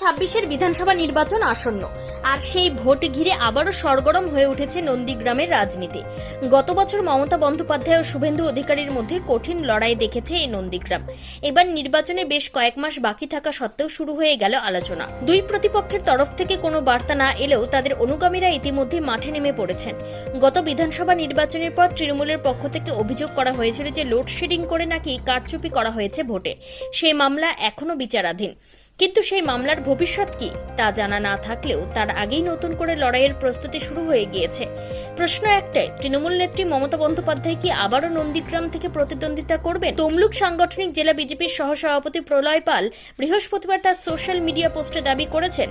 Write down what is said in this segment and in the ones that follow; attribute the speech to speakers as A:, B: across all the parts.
A: ছাব্বিশের বিধানসভা নির্বাচন আসন্ন। আর সেই ভোট ঘিরে আবারও সরগরম হয়ে উঠেছে নন্দীগ্রামের রাজনীতি। গত বছর মমতা বন্দ্যোপাধ্যায় ও শুভেন্দু অধিকারীর মধ্যে কঠিন লড়াই দেখেছে এই নন্দীগ্রাম। এবার নির্বাচনে বেশ কয়েক মাস বাকি থাকা সত্ত্বেও শুরু হয়ে গেল আলোচনা। দুই প্রতিপক্ষের তরফ থেকে কোনো বার্তা না এলেও তাদের অনুগামীরা ইতিমধ্যে মাঠে নেমে পড়েছেন। গত বিধানসভা নির্বাচনের পর তৃণমূলের পক্ষ থেকে অভিযোগ করা হয়েছিল যে লোডশেডিং করে নাকি কারচুপি করা হয়েছে ভোটে। সেই মামলা এখনও বিচারাধীন। কিন্তু সেই মামলার ভবিষ্যৎ কি, তা জানা না থাকলেও তার আগেই নতুন করে লড়াইয়ের প্রস্তুতি শুরু হয়ে গিয়েছে। প্রশ্ন একটাই, তৃণমূল নেত্রী মমতা বন্দ্যোপাধ্যায় কি আবারও নন্দীগ্রাম থেকে প্রতিদ্বন্দ্বিতা করবেন? তমলুক সাংগঠনিক জেলা বিজেপির সহসভাপতি প্রলয় পাল বৃহস্পতিবার তার সোশ্যাল মিডিয়া পোস্টে দাবি করেছেন।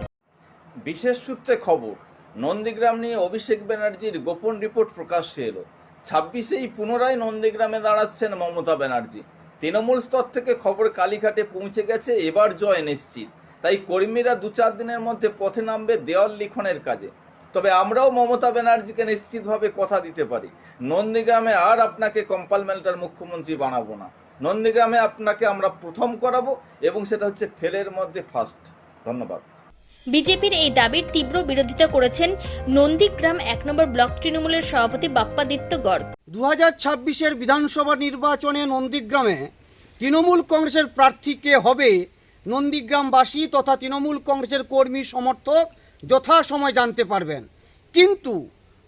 B: বিশেষ সূত্রে খবর, নন্দীগ্রাম নিয়ে অভিষেক ব্যানার্জির গোপন রিপোর্ট প্রকাশ্যে এলো। ছাব্বিশেই পুনরায় নন্দীগ্রামে দাঁড়াচ্ছেন মমতা ব্যানার্জি। তৃণমূল স্তর থেকে খবর কালীঘাটে পৌঁছে গেছে, এবার জয় নিশ্চিত। তাই কর্মীরা দু চার দিনের মধ্যে পথে নামবে দেওয়াল লিখনের কাজে। তবে আমরাও মমতা ব্যানার্জিকে নিশ্চিতভাবে কথা দিতে পারি। নন্দীগ্রামে আর আপনাকে কম্পালমেন্টার মুখ্যমন্ত্রী বানাবো না। নন্দীগ্রামে আপনাকে আমরা প্রথম করাবো এবং সেটা হচ্ছে ফেলের মধ্যে ফার্স্ট ধন্যবাদ।
A: বিজেপির এই দাবির তীব্র বিরোধিতা করেছেন নন্দীগ্রাম এক নম্বর ব্লক তৃণমূলের সভাপতি বাপ্পাদিত্য গড়
C: দু হাজার ছাব্বিশের বিধানসভা নির্বাচনে নন্দীগ্রামে তৃণমূল কংগ্রেসের প্রার্থী কে হবে নন্দীগ্রামবাসী তথা তৃণমূল কংগ্রেসের কর্মী সমর্থক যথাসময় জানতে পারবেন। কিন্তু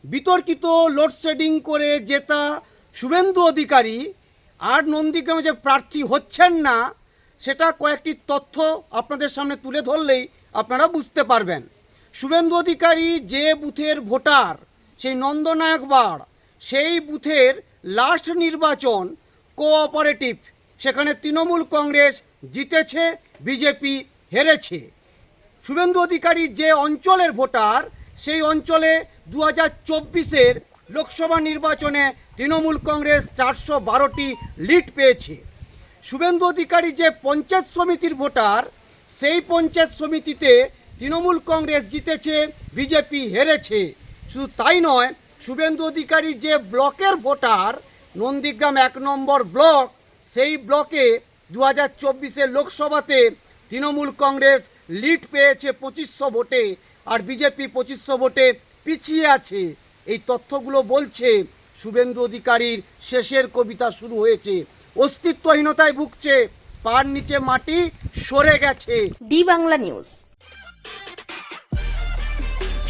C: বিতর্কিত লোডশেডিং করে জেতা শুভেন্দু অধিকারী আর নন্দীগ্রামে যে প্রার্থী হচ্ছেন না, সেটা কয়েকটি তথ্য আপনাদের সামনে তুলে ধরলেই আপনারা বুঝতে পারবেন। শুভেন্দু অধিকারী যে বুথের ভোটার, সেই নন্দনায়ক বাড়, সেই বুথের লাস্ট নির্বাচন কোঅপারেটিভ সেখানে তৃণমূল কংগ্রেস জিতেছে বিজেপি হেরেছে। শুভেন্দু অধিকারী যে অঞ্চলের ভোটার, সেই অঞ্চলে দু হাজার চব্বিশের লোকসভা নির্বাচনে তৃণমূল কংগ্রেস চারশো বারোটি লিড পেয়েছে। শুভেন্দু অধিকারী যে পঞ্চায়েত সমিতির ভোটার সেই পঞ্চায়েত সমিতিতে তৃণমূল কংগ্রেস জিতেছে, বিজেপি হেরেছে। শুধু তাই নয়, শুভেন্দু অধিকারী যে ব্লকের ভোটার, নন্দীগ্রাম এক নম্বর ব্লক, সেই ব্লকে দু হাজার চব্বিশের লোকসভাতে তৃণমূল কংগ্রেস লিড পেয়েছে পঁচিশশো ভোটে আর বিজেপি পঁচিশশো ভোটে পিছিয়ে আছে। এই তথ্যগুলো বলছে শুভেন্দু অধিকারীর শেষের কবিতা শুরু হয়েছে। অস্তিত্বহীনতায় ভুগছে পার নিচে মাটি সরে গেছে।
A: D Bangla news.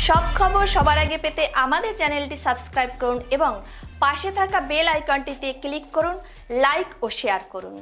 D: সব খবর সবার আগে পেতে আমাদের চ্যানেলটি সাবস্ক্রাইব করুন এবং পাশে থাকা বেল আইকনটিতে ক্লিক করুন লাইক ও শেয়ার করুন।